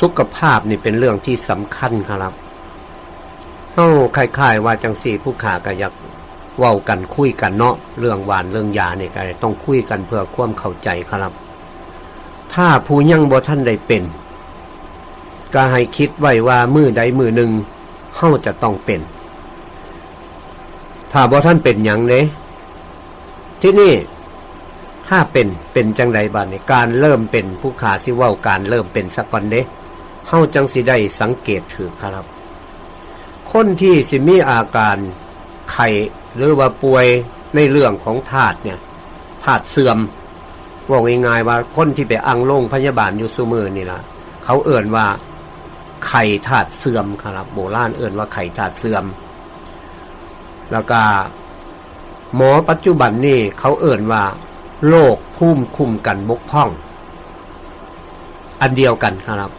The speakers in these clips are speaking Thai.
สุขภาพนี่เป็นเรื่องที่สำคัญครับเฮาคล้ายๆว่าจังสี่ผู้ขาก็อยากเว้ากันคุยกันเนาะเรื่องหวานเรื่องยาเนี่ยก็ต้องคุยกันเพื่อความเข้าใจครับ ถ้าผู้ยังบ่ท่านได้เป็น ก็ให้คิดไว้ว่ามือใดมือหนึ่งเฮาจะต้องเป็น ถ้าบ่ท่านเป็นอย่างเด้ที่นี่ถ้าเป็นเป็นจังไดบาดในการเริ่มเป็นผู้ขาสิเว้าการเริ่มเป็นสักก่อนเด้ เฮาจังสิได้สังเกตถือครับ คนที่สิมีอาการไข้หรือว่าป่วยในเรื่องของธาตุเนี่ยธาตุเสื่อมว่าง่ายๆว่าคนที่ไปอังโรงพยาบาลอยู่ซุมือนี่ล่ะ เขาเอื่นว่าไข่ธาตุเสื่อมครับ โบราณเอื่นว่าไข่ธาตุเสื่อม แล้วก็หมอปัจจุบันนี่เขาเอื่นว่าโรคภูมิคุ้มกันบกพร่อง อันเดียวกันครับ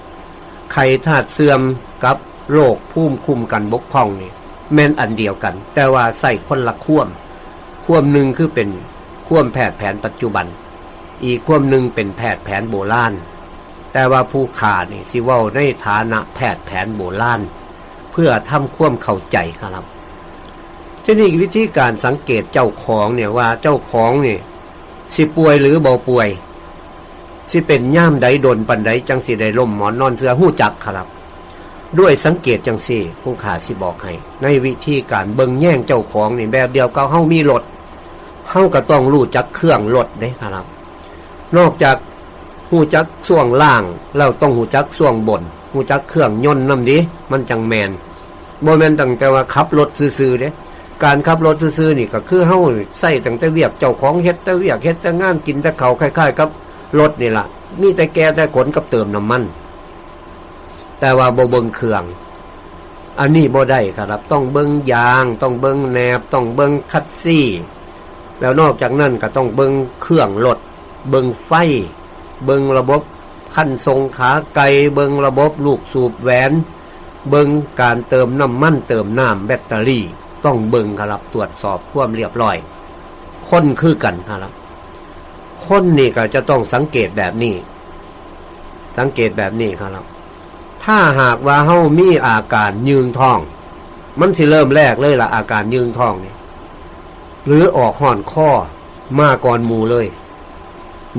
ไข่ธาตุเสื่อมกับโรคภูมิคุ้มกันบกพร่องนี่แม่นอันเดียวกัน แต่ว่าใส่คนละข่วมข่วมหนึ่งคือเป็นข่วมแพทย์แผนปัจจุบัน อีกข่วมหนึ่งเป็นแพทย์แผนโบราณแต่ว่าผู้ขานี่สิว่าในฐานะแพทย์แผนโบราณเพื่อทำข่วมเข้าใจครับที่นี่วิธีการสังเกตเจ้าของเนี่ยว่าเจ้าของเนี่ยสิป่วยหรือเบาป่วย สิเป็นย่ามใดโดนปันใดจังสิได้ล่มหมอนนอนเสือหู้จักครับ ด้วยสังเกตจังสี่ผู้ขาสิบอกให้ ในวิธีการเบิงแย่งเจ้าของนี่แบบเดียวกับเฮามีรถเฮาก็ต้องรู้จักเครื่องรถได้ครับ นอกจากหูจักส่วงล่างเราต้องหูจักส่วงบนหูจักเครื่องยนต์นำดิมันจังแมนโมเมนตั้งแต่ว่าขับรถซื่อๆเด้การขับรถซื่อๆนี่ก็คือเฮาใส่ตั้งแต่เวียกเจ้าของเฮ็ดแต่เวียกเฮ็ดแต่งานกินแต่เขาคล้ายๆกับ รถนี่ล่ะ มีแต่แกแต่ขนกับเติมน้ำมัน แต่ว่าบ่เบิงเครื่อง อันนี้บ่ได้ครับ ต้องเบิงยาง ต้องเบิงแนบ ต้องเบิงคัดซี่ แล้วนอกจากนั้นก็ต้องเบิงเครื่องรถ เบิงไฟ เบิงระบบขั้นทรงขาไกเบิงระบบลูกสูบแหวน เบิงการเติมน้ำมันเติมน้ำแบตเตอรี่ ต้องเบิงครับตรวจสอบความเรียบร้อย คนคือกันครับ คนนี่ก็จะต้องสังเกตแบบนี้ สังเกตแบบนี้ครับถ้าหากว่าเฮามีอาการยืงท้อง มันสิเริ่มแรกเลยละอาการยืงท้องนี่หรือออกห่อนข้อมาก่อนมูเลย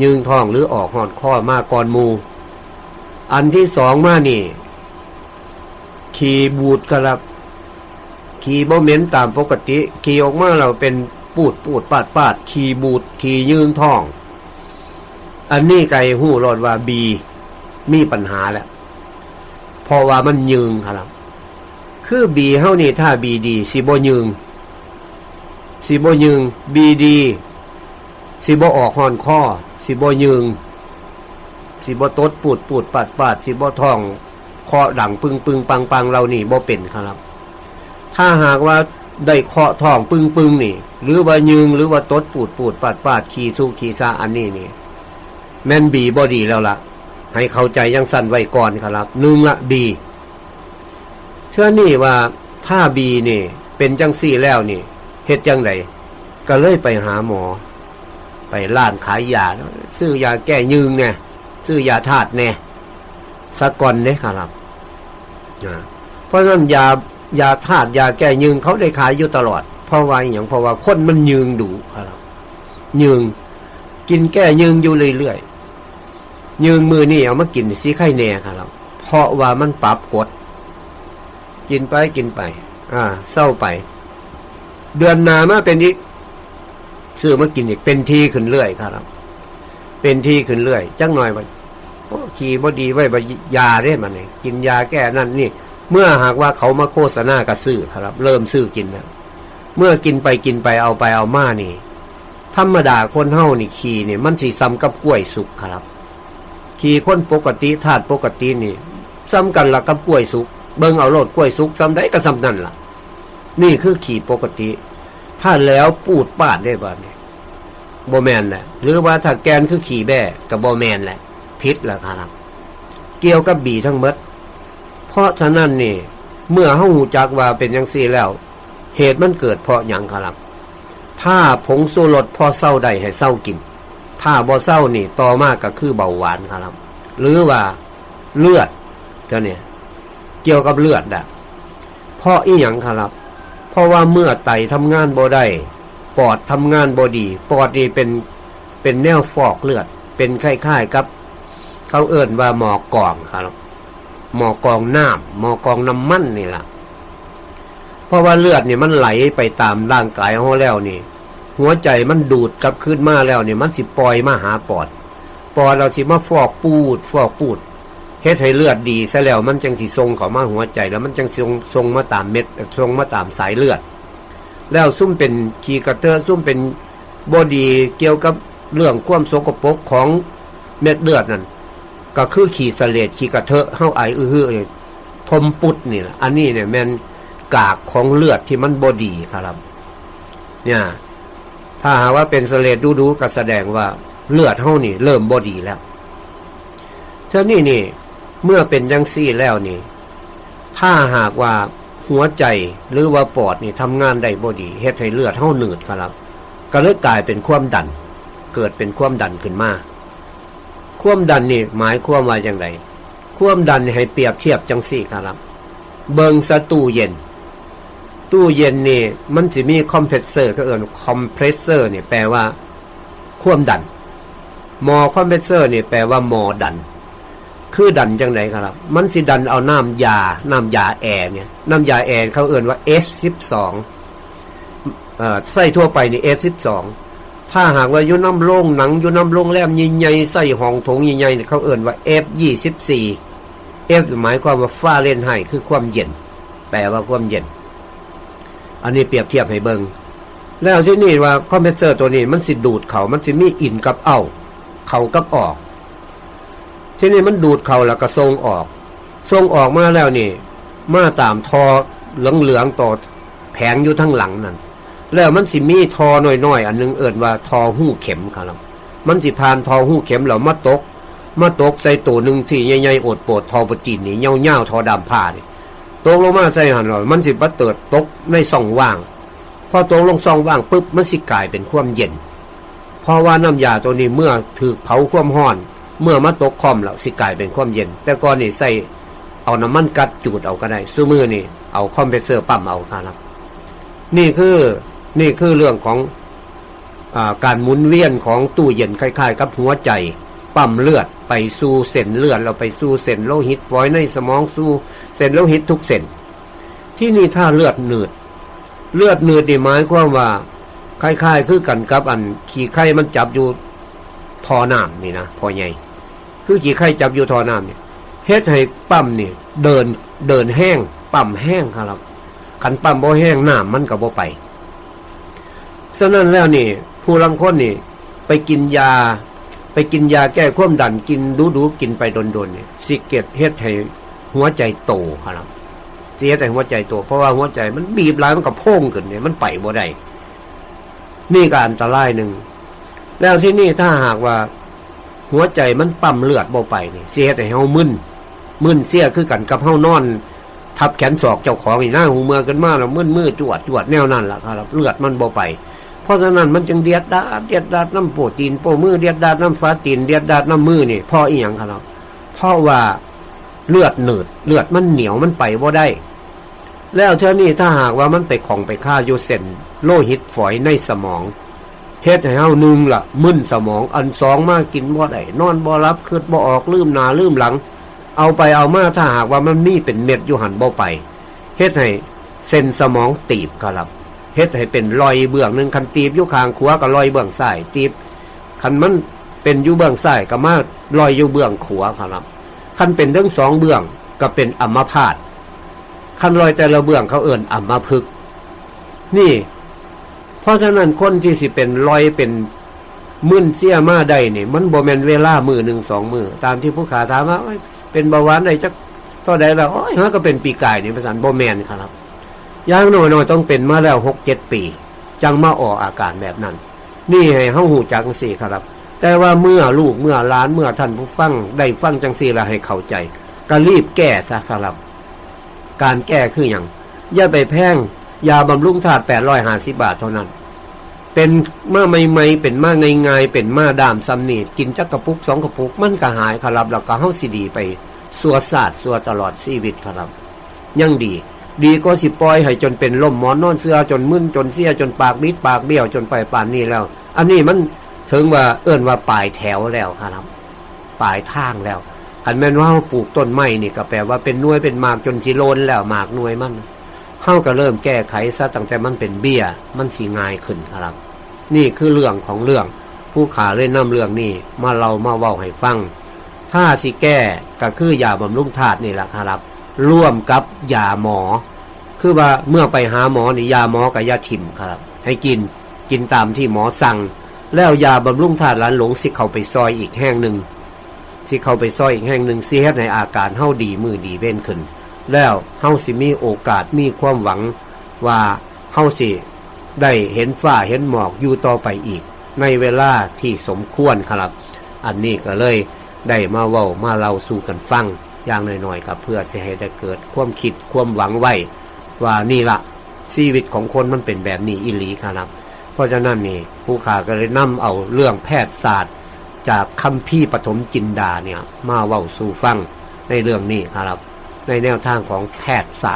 ยืงท้องหรือออกห่อนข้อมาก่อนมู อันที่สองมานี่ ขี่บูดครับ ขี่บ่เหม็นตามปกติ ขี่ออกมาเราเป็นปูดปูดปาดปาด ขี่บูดขี่ยืงท้อง อันนี้ไก่หู้รอดว่าบีมีปัญหาแหละเพราะว่ามันยืงครับ คือบีเฮานี่ถ้าบีดีสิบ่ยืงสิบ่ยืงบีดีสิบ่ออกหอนข้อสิบ่ยืงสิบ่ตดปูดปูดปาดปาดสิบ่ท้องคอดังปึงปึงปังปังเรานี่บ่เป็นครับ ถ้าหากว่าได้เคาะท้องปึงปึงนี่ หรือว่ายืงหรือว่าตดปูดปูดปาดปาดขี่สู้ขี่ซาอันนี้นี่ แม่นบีบอดีแล้วละ่ะ ให้เข้าใจยังสั้นไว้ก่อนครับหนึ่งละบีเชื่อนี่ว่าถ้าบีนี่ เป็นจังซี่แล้วนี่เหตุจังไดก็เลยไปหาหมอ ไปร้านขายยาซื้อยาแก้ยืงเนี่ยซื้อยาธาตุเนี่ยสะก่อนเนี่ยครับเพราะนั้นยายาธาตุยาแก้ยืงเขาได้ขายอยู่ตลอด เพราะว่าอย่างเพราะว่าคนมันยืงดูครับยืงกินแก้ยืงอยู่เรื่อยๆ ยืงมือนี่เอามากินซีไข่แน่ครับเพราะว่ามันปรับกด กินไปกินไป อ่า เศร้าไป เดือนนามาเป็นอีกซื้อมากินอีกเป็นทีขึ้นเรื่อยครับ เป็นทีขึ้นเรื่อยจังหน่อยไปขี่บดีไว้บยาได้มาเนี่ยกินยาแก้นั่นนี่ เมื่อหากว่าเขามาโฆษณากระซื้อครับ เริ่มซื้อกินแล้วเมื่อกินไปกินไปเอาไปเอามานี่ ธรรมดาคนเฮ้านี่ขี่นี่ยมันสีซ้ำกับกล้วยสุกครับ ขี่คนปกติธาตุปกตินี่ซ้ำกันละกับกล้วยสุกเบิ้งเอาโลดกล้วยสุกซ้ำได้ก็ซ้ำนั่นละ่ะ นี่คือขี่ปกติ ถ้าแล้วปูดปาดได้บ้างเนี่โบแมนแหละหรือว่าถ้าแกนคือขี่แบ่กับโบแมนแหละพิษแหละครับ เกี่ยวกับบีทั้งมด เพราะฉะนั้นนี่ เมื่อเฮาหูจักว่าเป็นยังซี่แล้ว เหตุมันเกิดเพราะอย่างครับ ถ้าผงสูรสพอเศร้าได้ให้เศร้ากิน ถ้าบ่เศร้านี่ต่อมากก็คือเบาหวานครับ หรือว่าเลือดเท่านี้เกี่ยวกับเลือดอะเพราะอีหยังครับ เพราะว่าเมื่อไตทำงานบ่ได้ปอดทำงานบ่ดีปอดนี่เป็นเป็นแนวฟอกเลือด เป็นคล้ายๆกับ เขาเอิ่นว่าหมอกองครับหมอกองน้ำหมอกองน้ำมันนี่ล่ะเพราะว่าเลือดนี่มันไหลไปตามร่างกายของแล้วนี่ หัวใจมันดูดกลับขึ้นมาแล้วเนี่ยมันสิปล่อยมาหาปอด ปอดเราสิมาฟอกปูด ฟอกปูดเฮ็ดให้เลือดดีซะแล้วมันจังสิทรงเข้ามาหัวใจ แล้วมันจังทรงทรงมาตามเม็ดทรงมาตามสายเลือด แล้วซุ่มเป็นขีกระเตอร์ซุ่มเป็นบอดีเกี่ยวกับเรื่องความสกปรกของเม็ดเลือดนั่นก็คือขีสเลดขีกระเทอะเฮาไออื้อฮือเลยทมปุดนี่แหละอันนี้เนี่ยแมนกากของเลือดที่มันบอดีครับ เนี่ย ถ้าหาว่าเป็นสเลดดูๆก็แสดงว่าเลือดเฮานี่เริ่มบอดีแล้ว เท่านี้นี่ เมื่อเป็นจังซี่แล้วนี่ ถ้าหากว่าหัวใจหรือว่าปอดนี่ทำงานได้บอดีเฮ็ดให้เลือดเฮาหนืดครับ ก็เลยกลายเป็นความดัน เกิดเป็นความดันขึ้นมาความดันนี่หมายความว่าอย่างไรความดันให้เปรียบเทียบจังสี่ครับ เบิงสตูเย็น ตู้เย็นนี่มันจะมีคอมเพรสเซอร์ก็เอ่นคอมเพรสเซอร์เนี่ยแปลว่าความดันมอคอมเพรสเซอร์นี่แปลว่ามอดัน คือดันจังไหนครับ มันสิดันเอาน้ำยา น้ำยาแอร์เนี่ยน้ำยาแอร์เขาเอ่นว่า F12 เอ่อใส่ทั่วไปนี่ F12 ถ้าหากว่ายู่น้ำโรงหนังยู่น้ำโรงแรมยิ่งใหญ่ๆใส่ห้องถงใหญ่ๆเนี่ยเขาเอ่นว่า F24 F หมายความว่าฟ้าเล่นให้คือความเย็น แปลว่าความเย็น อันนี้เปรียบเทียบให้เบิงแล้วที่นี่ว่าคอมเพรสเซอร์ตัวนี้มันสิดูดเขามันสิมีอินกับเอาเขากับออก ที่นี่มันดูดเขาแล้วก็ทรงออกทรงออกมาแล้วนี่ มาตามทอเหลืองๆต่อแผงอยู่ทั้งหลังนั่นแล้วมันสิมีทอหน้อยๆอันนึงเอิ่นว่าทอหู้เข็มครับมันสิผ่านทอหู้เข็มแล้วมาตกมาตกใส่ตัวหนึ่งที่ใหญ่ๆอดโปดทอปจีนนี่เงาๆทอดำผ้านี่ ตกลงมาใส่หันหน่อยมันสิบัดเติดตกในช่องว่าง พอตกลงช่องว่างปุ๊บมันสิกลายเป็นความเย็น เพราะว่าน้ำยาตัวนี้เมื่อถูกเผาความร้อน เมื่อมาตกคอมแล้วสิกลายเป็นความเย็น แต่ก่อนนี่ใส่เอาน้ำมันกัดจูดเอาก็ได้ซื้อมือนี่เอาคอมเพรสเซอร์ปั๊มเอาครับ นี่คือนี่คือเรื่องของอการหมุนเวียนของตู้เย็นคล้ายๆ กับหัวใจ ปั๊มเลือดไปสู่เส้นเลือดเราไปสู่เส้นโลหิตฝอยในสมองสู่เส้นโลหิตทุกเส้นที่นี่ถ้าเลือดหนืด เลือดหนืดนี่หมายความว่าคล้ายๆคือกันกับอันขี่ไข่มันจับอยู่ทอน้ำนี่นะพอใหญ่คือขี่ไข่จับอยู่ทอน้ำเนี่ยเฮ็ดให้ปั๊มนี่เดินเดินแห้งปั๊มแห้งครับขันปั๊มบ่แห้งน้ำมันก็บ่ไปฉะนั้นแล้วนี่ ผู้ลังคนนี่ ไปกินยา ไปกินยาแก้ความดันกินดูดูกินไปโดนๆเนี่ยสิเก็ตเฮ็ดให้หัวใจโตครับเสียแต่หัวใจโตเพราะว่าหัวใจมันบีบหลายมันก็โพ่งขึ้นเนี่ยมันไปบ่ได้นี่ก็อันตรายหนึ่งแล้วที่นี่ถ้าหากว่า หัวใจมันปั๊มเลือดบ่ไปเนี่ยเสียแต่เฮามึนมึนเสียคือกันกับเฮานอน ทับแขนศอกเจ้าของอีหน้าหูเมือกันมากแล้วมึนมือจวดจวดแนวนั้นล่ะครับ เลือดมันบ่ไป เพราะฉะนั้นมันจึงเดียดดาดเดียดดาดน้ำโปรตีนโปมือเดียดดาดน้ำฟ้าตีนเดียดดาดน้ำมือนี่พราะอีหยังครับเพราะว่าเลือดหนืดเลือดมันเหนียวมันไปบ่าได้ แล้วเท่านี้ถ้าหากว่ามันไปของไปฆ่าอยู่เส้นโลหิตฝอยในสมองเฮ็ดให้เฮาหนึ่งละมึนสมองอันสองมากินบ่ได้นอนบ่รับคืดบ่ออกลืมหนาลืมหลัง เอาไปเอามาถ้าหากว่ามันมีเป็นเม็ดอยู่หันบ่ไปเฮ็ดให้เส้นสมองตีบครับ เฮ็ดให้เป็นรอยเบื้องหนึ่งคันตีบอยู่ข้างขวากับรอยเบื้องซ้ายตีบคันมันเป็นอยู่เบื้องซ้ายก็มารอยอยู่เบื้องขวาครับคันเป็นทั้งสองเบื้องก็เป็นอัมพาตคันรอยแต่ละเบื้องเขาเอิ่นอัมพฤกนี่ เพราะฉะนั้นคนที่สิเป็นรอยเป็นมึนเสียมาได้นี่มันบ่แมนเวลามือหนึ่งสองมือตามที่ผู้ขาถามว่าเป็นเบาหวานได้จักเท่าใดแล้วโอ้ยฮะก็เป็นปีกายนี่ภาษาบ่แมนครับ ย่างน้อยๆต้องเป็นมาแล้วหกเจ็ดปี จังมาออกอาการแบบนั้น นี่ให้เฮาหูจักสี่ครับ แต่ว่าเมื่อลูกเมื่อล้านเมื่อท่านผู้ฟังได้ฟังจังสี่ละให้เข้าใจ ก็รีบแก้ซะครับ การแก้คืออย่างอย่าไปแพงยาบำรุงธาตุแปดร้อยห้าสิบาทเท่านั้น เป็นมาใหม่ๆเป็นมาง่ายๆเป็นมาดามซัมนีกินจักกระปุกสองกระปุก มันก็หายครับแล้วก็เฮาสิดีไปสัวศาสตร์สัวตลอดชีวิตครับ ยังดี ดีก็สิปล่อยให้จนเป็นล่มหมอนนอนเสื้อจนมึนจนเสียจนปากบิดปากเบี้ยวจนไปป่านนี้แล้ว อันนี้มันถึงว่าเอื้นว่าปลายแถวแล้วครับปลายทางแล้วคันแม่นว่าปลูกต้นไม้นี่ก็แปลว่าเป็นน่วยเป็นหมากจนสิโลนแล้วหมากน่วยมันเฮาก็เริ่มแก้ไขซะตั้งแต่มันเป็นเบี้ย มันสิง่ายขึ้นครับ นี่คือเรื่องของเรื่อง ผู้ขาเลยนำเรื่องนี้มาเรามาเว้าให้ฟัง ถ้าสิแก้ก็คือยาบำรุงธาตุนี่แหละครับ ร่วมกับยาหมอ คือว่าเมื่อไปหาหมอนี่ยาหมอกับยาถิ่มครับ ให้กินกินตามที่หมอสั่ง แล้วยาบำรุงธาตุหลานหลงสิเข้าไปซอยอีกแห่งหนึ่งสิเข้าไปซอยอีกแห่งหนึ่งสิเฮ็ดในอาการเฮาดีมือดีเว้นขึ้น แล้วเฮาสิมีโอกาสมีความหวังว่าเฮาสิได้เห็นฟ้าเห็นหมอกอยู่ต่อไปอีก ในเวลาที่สมควรครับ อันนี้ก็เลยได้มาเว้ามาเล่าสู่กันฟัง อย่างหน่อยๆกับเพื่อจะให้ได้เกิดความคิดความหวังไว้ว่านี่ละชีวิตของคนมันเป็นแบบนี้อิหลีครับ เพราะฉะนั้นนี่ผู้ขาก็เลยนำเอาเรื่องแพทยศาสตร์ จากคัมภีร์ปฐมจินดาเนี่ยมาเว้าสู่ฟังในเรื่องนี้ครับ ในแนวทางของแพทยศาสตร์